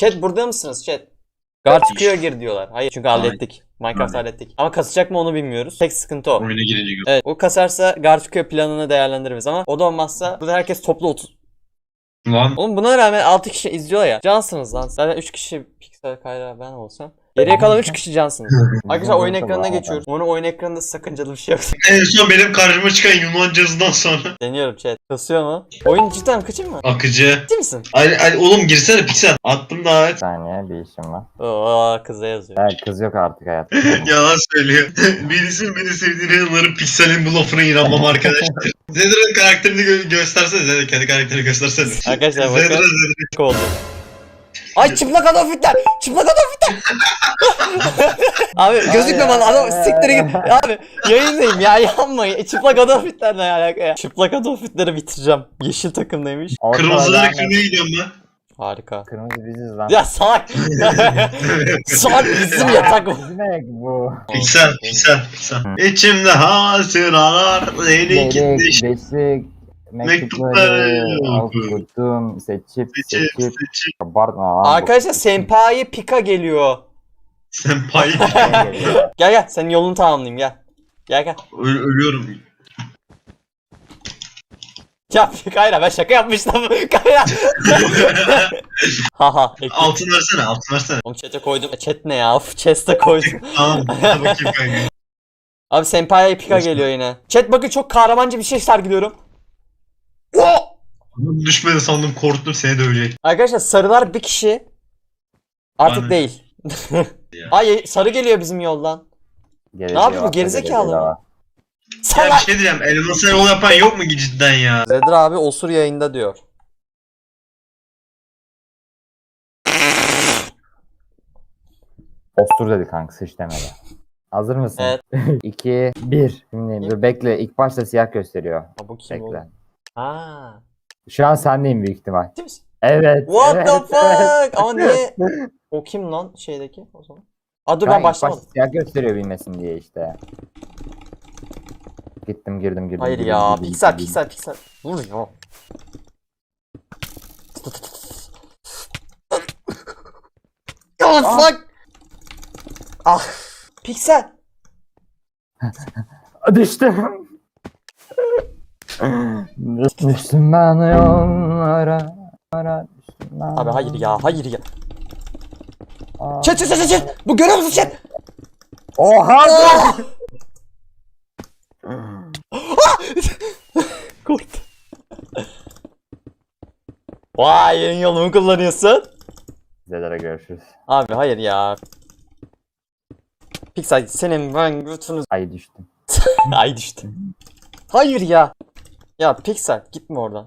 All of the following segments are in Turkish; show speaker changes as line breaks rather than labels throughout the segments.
Chat burada mısınız chat? Guard çıkıyor gir diyorlar. Hayır çünkü hallettik. Minecraft
Aynen.
hallettik. Ama kasacak mı onu bilmiyoruz. Tek sıkıntı o.
Oyuna girince gör.
Evet o kasarsa guard çıkıyor planını değerlendiririz ama o da olmazsa burada herkes toplu 30.
Lan
Oğlum buna rağmen 6 kişi izliyor ya. Cansınız lan. Zaten 3 kişi Pixel Kayra ben olsam. Geriye kalan 3 kişi cansınız. Arkadaşlar oyun ekranına geçiyoruz. Umarım oyun ekranında sakıncalı bir şey yok.
en son benim karşıma çıkan Yunan cazından sonra.
Deniyorum chat. Kasıyor mu? Oyun cidden kaçayım mı?
Akıcı.
Ciddi misin?
Ali, Ali oğlum girsene piksel. Attım davet.
Bir saniye bir işim var.
Oo kıza yazıyor.
Evet kız yok artık hayatta.
Yalan söylüyor. Birisinin beni sevdiğine inanırım pikselin bu lafına inanmam arkadaşlar. Zedra'nın karakterini gö- göstersene. Zedra kendi karakterini göstersene.
Arkadaşlar
Zedra
bakın.
Zedra.
oldu. Ay çıplak adam fitler! Çıplak adam fitler! Abi gözükme bana adam siktir git. Abi yayındayım ya yanmayın. E, çıplak adam fitler ne alaka ya? Çıplak adam fitleri bitireceğim. Yeşil takımdaymış.
Lanet.
kırmaya gidiyorum ben.
Harika.
Kırmızı biziz lan.
Ya salak. salak bizim yatak bu.
Demek bu?
Piksel, piksel, piksel. İçimde hatıralar, seni
Delik,
gitmiş. Mektupları
mektupları
oku.
okudum, seçip
Seçip,
seçip.
seçip.
Lan.
Arkadaşlar Senpai Pika geliyor.
Sen payı
Gel gel senin yolunu tamamlayayım gel. Gel gel.
Ö- ölüyorum.
Ya Kayra ben şaka yapmıştım. Kayra. Haha.
Altın versene, altın versene.
Oğlum chat'e koydum. Chat ne ya? Of chest'e koydum.
Tamam, hadi bakayım kanka.
Abi Senpai Pika geliyor yine. Chat bakın çok kahramanca bir şey sergiliyorum. Oh!
Düşmedi sandım, korktum seni dövecek.
Arkadaşlar sarılar bir kişi. Artık
Bana-
değil. Ay sarı geliyor bizim yoldan.
Geleceği
Ne yapıyor bu gerizekalı mı?
Ya bir
Salak.
şey diyeceğim, elması yol yapan yok mu cidden ya?
Zedra abi osur yayında diyor.
Ostur dedi kanka sıç demedi. Hazır mısın?
Evet.
2, 1. Şimdi dur bekle. İlk başta siyah gösteriyor.
Ha, bu kim oğlum?
Bekle.
Ha.
Şu an sendeyim büyük ihtimal.
Misin?
Evet.
What
evet,
the
evet.
fuck? Ama niye? O kim lan şeydeki o zaman? Aa dur ben başlamadım.
siyah gösteriyor bilmesin diye işte. Gittim girdim girdim.
Hayır
girdim,
ya
girdim,
piksel
girdim.
piksel piksel. Dur ya. Oh fuck. Ah. Piksel.
Düştüm. Düştüm ben yollara. Ara, düştüm ben
Abi hayır ya hayır ya.
Aa.
Çet çet çet çet. Bu görüyor musun çet?
Oha!
Ah! Korktum. Vay yeni yolumu kullanıyorsun.
Sizlere görüşürüz.
Abi hayır ya. Pixel senin ben götünü...
Ay düştüm.
Ay düştü. Hayır ya. Ya Pixel gitme oradan.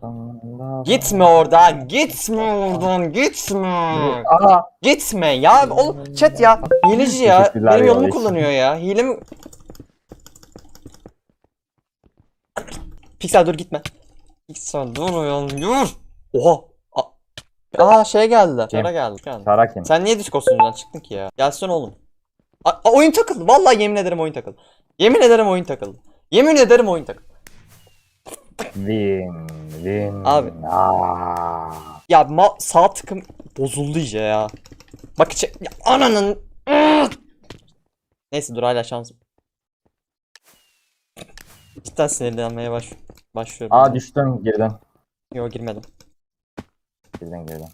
Gitme oradan. Gitme oradan. Gitme.
Aa!
Gitme ya. Oğlum chat ya. Hileci ya. Benim yolumu kullanıyor ya. Hile mi? Pixel dur gitme. Pixel dur ya. Dur. Oha. Aa şey geldi.
Kim?
Çara geldi. geldi.
Kim?
Sen niye Discord sunucudan çıktın ki ya? Gelsin oğlum. A- a- oyun takıldı. Vallahi yemin ederim oyun takıldı. Yemin ederim oyun takıldı. Yemin ederim oyun takıldı.
Win. Win.
Abi.
Aa.
Ya ma- sağ tıkım bozuldu iyice ya. Bak içe... Ya ananın... Neyse dur hala şansım. Cidden sinirlenmeye baş... başlıyorum.
Aa düştüm girdim.
Yok girmedim.
Girdim girdim.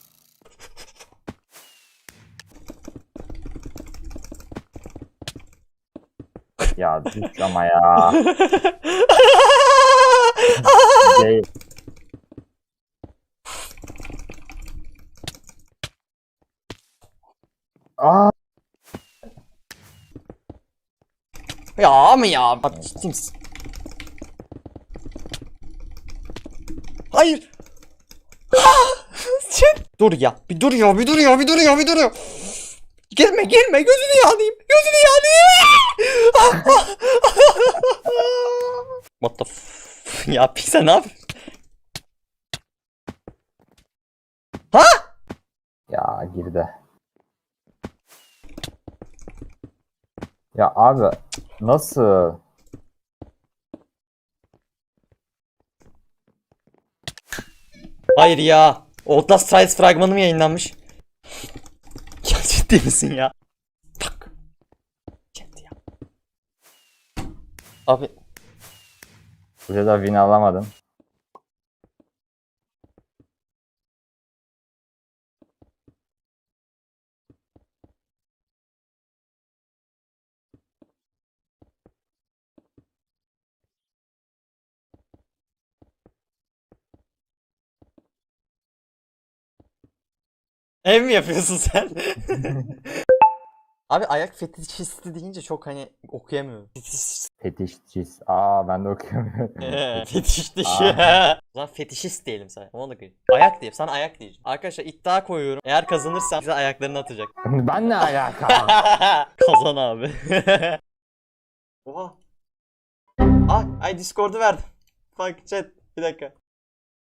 ya düş ama ya. Değil. Aa,
ya ama ya. Abi ciddi misin? Hayır. Dur ya. Bir dur ya. Bir dur ya. Bir dur ya. Bir dur ya. Gelme gelme. Gözünü yanayım. Gözünü yanayım. What the f... Ya Pixel ne yapıyorsun?
ya girdi. Ya abi nasıl?
Hayır ya. Outlast Trials fragmanı mı yayınlanmış? Ciddi misin ya? Tak. Ciddi ya. Abi
Burada da win alamadım.
ev mi yapıyorsun sen? Abi ayak fetişisti deyince çok hani okuyamıyorum. Fetişist.
Fetişçiz. Aa ben de okuyamıyorum.
Ee, Fetiş dışı. o zaman fetişist diyelim sana. Ona da. Ayak diyeyim. Sana ayak diyeceğim. Arkadaşlar iddia koyuyorum. Eğer kazanırsam bize ayaklarını atacak.
ben ne alaka?
Kazan abi. Oha. Ay, ay Discord'u verdim. Bak chat bir dakika.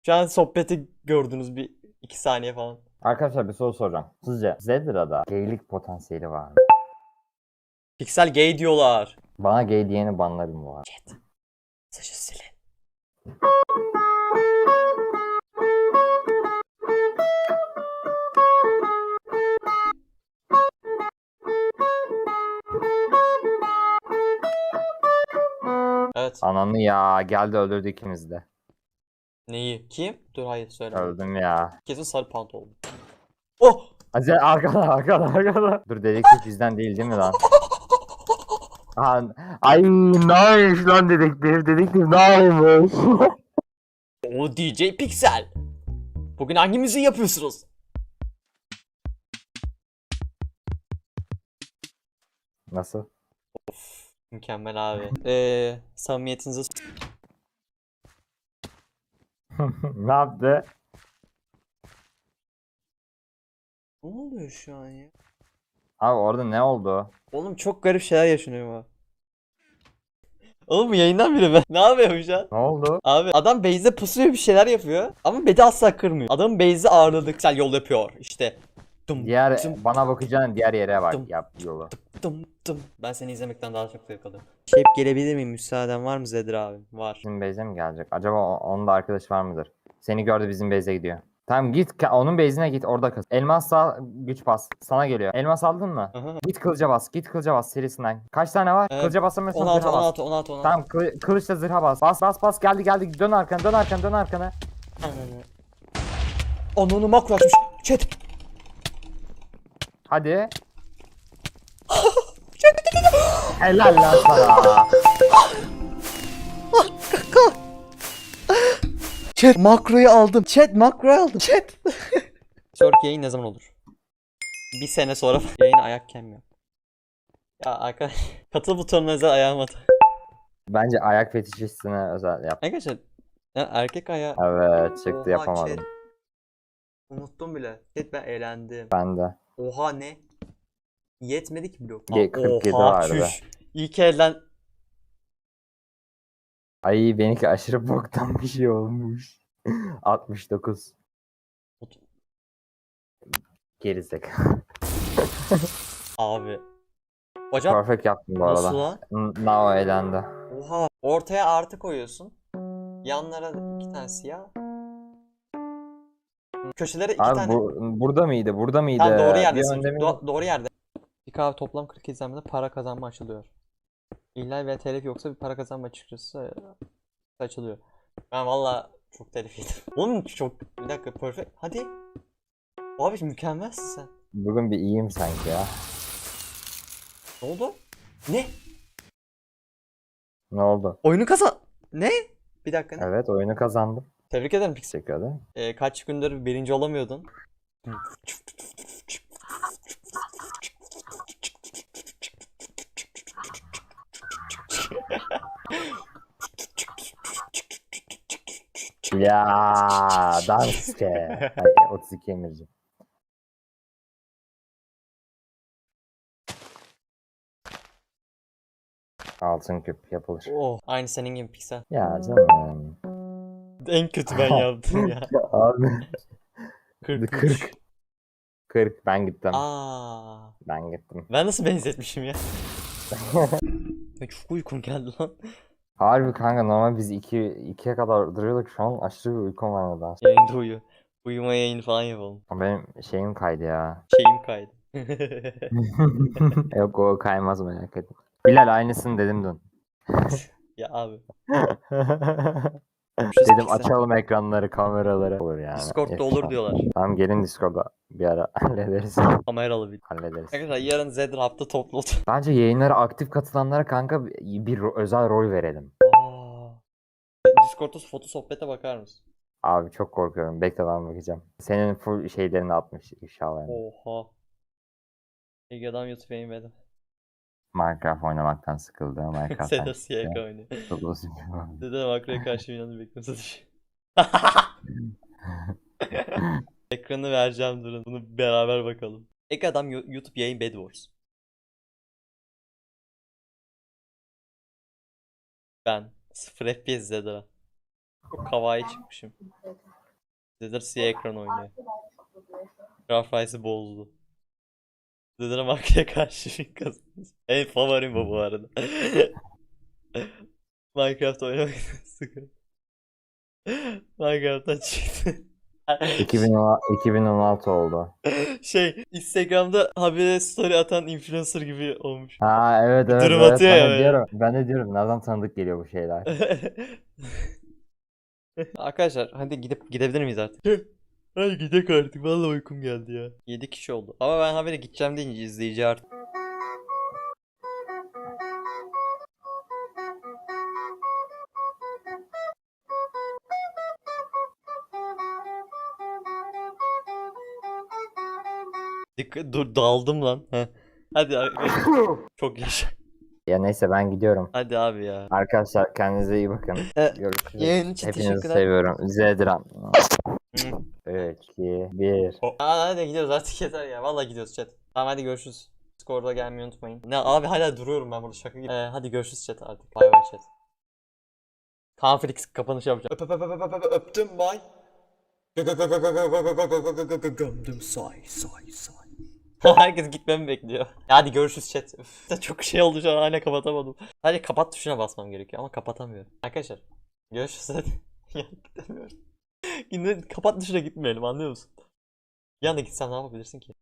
Şu an sohbeti gördünüz bir iki saniye falan.
Arkadaşlar bir soru soracağım. Sizce Zedra'da gaylik potansiyeli var mı?
Pixel gay diyorlar.
Bana gay diyeni banlarım bu arada.
Chat. Saçı silin. Evet.
Ananı ya geldi öldürdü ikimiz de.
Neyi? Kim? Dur hayır söyle.
Öldüm ya.
Kesin sarı pantolon. Oh!
Hadi arkada arkada arkada. Dur dedektif bizden değil değil mi lan? Aa, ay nice lan dedektif dedektif nice.
O DJ Pixel. Bugün hangi müziği yapıyorsunuz?
Nasıl?
Mükemmel abi. Eee samimiyetinize
ne yaptı?
Ne oluyor şu an ya?
Abi orada ne oldu?
Oğlum çok garip şeyler yaşanıyor bu. Oğlum yayından biri ben. Ne yapıyorum şu an?
Ne oldu?
Abi adam base'de pusuyor bir şeyler yapıyor. Ama bedi asla kırmıyor. Adamın base'i ağırladık. Güzel yol yapıyor. İşte. Dım,
Diğer
dım,
bana bakacaksın diğer yere bak
Dım.
yap yolu.
dım, dım. Ben seni izlemekten daha çok zevk alıyorum. Şef gelebilir miyim? Müsaaden var mı Zedir abi? Var.
Bizim base'e mi gelecek? Acaba onun da arkadaş var mıdır? Seni gördü bizim base'e gidiyor. Tamam git onun base'ine git orada kız. Elmas sağ güç bas. Sana geliyor. Elmas aldın mı?
Aha.
Git kılıca bas. Git kılıca bas serisinden. Kaç tane var?
Ee,
kılıca basamıyorsan
16
zırha bas.
16 16 16.
Tamam kılı- kılıçla zırha bas. Bas bas bas geldi geldi dön arkana dön arkana dön arkana.
Ananı makro açmış. Chat.
Hadi. Helal lan sana.
Chat makroyu aldım. Chat makroyu aldım. Chat. Sonraki yayın ne zaman olur? Bir sene sonra yayın ayak kem yok. Ya arkadaş katıl butonuna özel ayağıma tak.
Bence ayak fetişistine özel yap.
Arkadaşlar ya erkek ayağı.
Evet çıktı
Oha,
yapamadım.
chat. Unuttum bile. Chat ben eğlendim.
Ben de.
Oha ne? Yetmedi ki blok.
Ge- 47 vardı.
çüş. İlk elden
Ay benimki aşırı boktan bir şey olmuş. 69. Gerizekalı.
abi. Hocam
Perfect yaptım bu
nasıl
arada.
lan?
N- Nao elendi.
Oha. Ortaya artı koyuyorsun. Yanlara iki tane siyah. Köşelere iki
Abi
tane.
bu, burada mıydı? Burada mıydı?
Tam doğru
Bir
yerdesin.
önde miydi?
Do- doğru yerde. Bir kahve toplam 40 izlenmede para kazanma açılıyor. İhlal veya telif yoksa bir para kazanma açıkçası e, açılıyor. Ben valla çok telif yedim. Oğlum çok bir dakika perfect. Hadi. Abi mükemmelsin sen.
Bugün bir iyiyim sanki ya.
Ne oldu? Ne?
Ne oldu?
Oyunu kazan. Ne? Bir dakika ne?
Evet oyunu kazandım.
Tebrik ederim Pixel.
Teşekkür ederim.
Ee, kaç gündür birinci olamıyordun.
Ya dans ke. Hayır 32 emirci. Altın küp yapılır.
Oh, aynı senin gibi Pixel.
Ya canım.
En kötü ben yaptım ya.
Abi
43.
40. 40 ben gittim.
Aa,
Ben gittim.
ben nasıl benzetmişim ya? Ay, Çok uykum geldi lan.
Harbi kanka normal biz 2 2'ye kadar duruyorduk şu an aşırı bir uykum var nedense.
Yayında uyu. Uyuma yayını falan yapalım.
Benim şeyim kaydı ya.
Şeyim kaydı.
Yok o kaymaz merak etme. Bilal aynısını dedim dün.
ya abi.
dedim açalım ekranları, kameraları. Olur yani.
Discord'da olur diyorlar.
Tamam gelin Discord'a bir ara hallederiz.
Kameralı bir.
hallederiz.
Arkadaşlar yarın Zedder hafta toplu.
Bence yayınlara aktif katılanlara kanka bir, ro- özel rol verelim.
Discord'da foto sohbete bakar mısın?
Abi çok korkuyorum. Bekle ben bakacağım. Senin full şeylerini atmış inşallah. yani.
Oha. Ege adam YouTube yayınladı.
Minecraft oynamaktan sıkıldı. Minecraft'tan
Zedder CK
çıktı.
oynuyor.
Çok uzun bir oyun.
Zedder makroya karşı inanı bekliyorsa düş. Ekranı vereceğim durun. Bunu beraber bakalım. Ek adam Yo- YouTube yayın Bed Wars. Ben 0 FPS Zedder'a. Çok kawaii çıkmışım. Zedder siyah ekran oynuyor. Graphics'i bozdu. Zedder'a markaya karşı kazanmış. En favorim bu bu arada. Minecraft oynamak sıkıntı. Minecraft'tan çıktı.
2016, 2016 oldu.
şey Instagram'da habire story atan influencer gibi olmuş.
Ha evet evet.
Durum
evet.
atıyor
ben
ya
de diyorum. Ben de diyorum. Nereden tanıdık geliyor bu şeyler.
Arkadaşlar hadi gidip gidebilir miyiz artık? Hadi gidek artık vallahi uykum geldi ya. 7 kişi oldu. Ama ben habire gideceğim deyince izleyici artık. Dikkat dur daldım lan. Heh. Hadi arkadaşlar. Çok yaşa.
Ya neyse ben gidiyorum.
Hadi abi ya.
Arkadaşlar kendinize iyi bakın.
E,
Görüşürüz.
Yayın için
Hepinizi
teşekkürler.
seviyorum. Zedran.
Hı.
3, 2, 1.
Aa hadi gidiyoruz artık yeter ya. Vallahi gidiyoruz chat. Tamam hadi görüşürüz. Discord'a gelmeyi unutmayın. Ne abi hala duruyorum ben burada şaka gibi. Ee, hadi görüşürüz chat artık. Bay bay chat. Konflix kapanış yapacağım. Öp öp öp öp öp öp öptüm bay. Gömdüm say say say. Herkes gitmemi bekliyor. Ya hadi görüşürüz chat. Üf, çok şey oldu şu an hala kapatamadım. Sadece kapat tuşuna basmam gerekiyor ama kapatamıyorum. Arkadaşlar görüşürüz hadi. ya gidemiyorum. Yine kapat tuşuna gitmeyelim anlıyor musun? Anda gitsen ne yapabilirsin ki?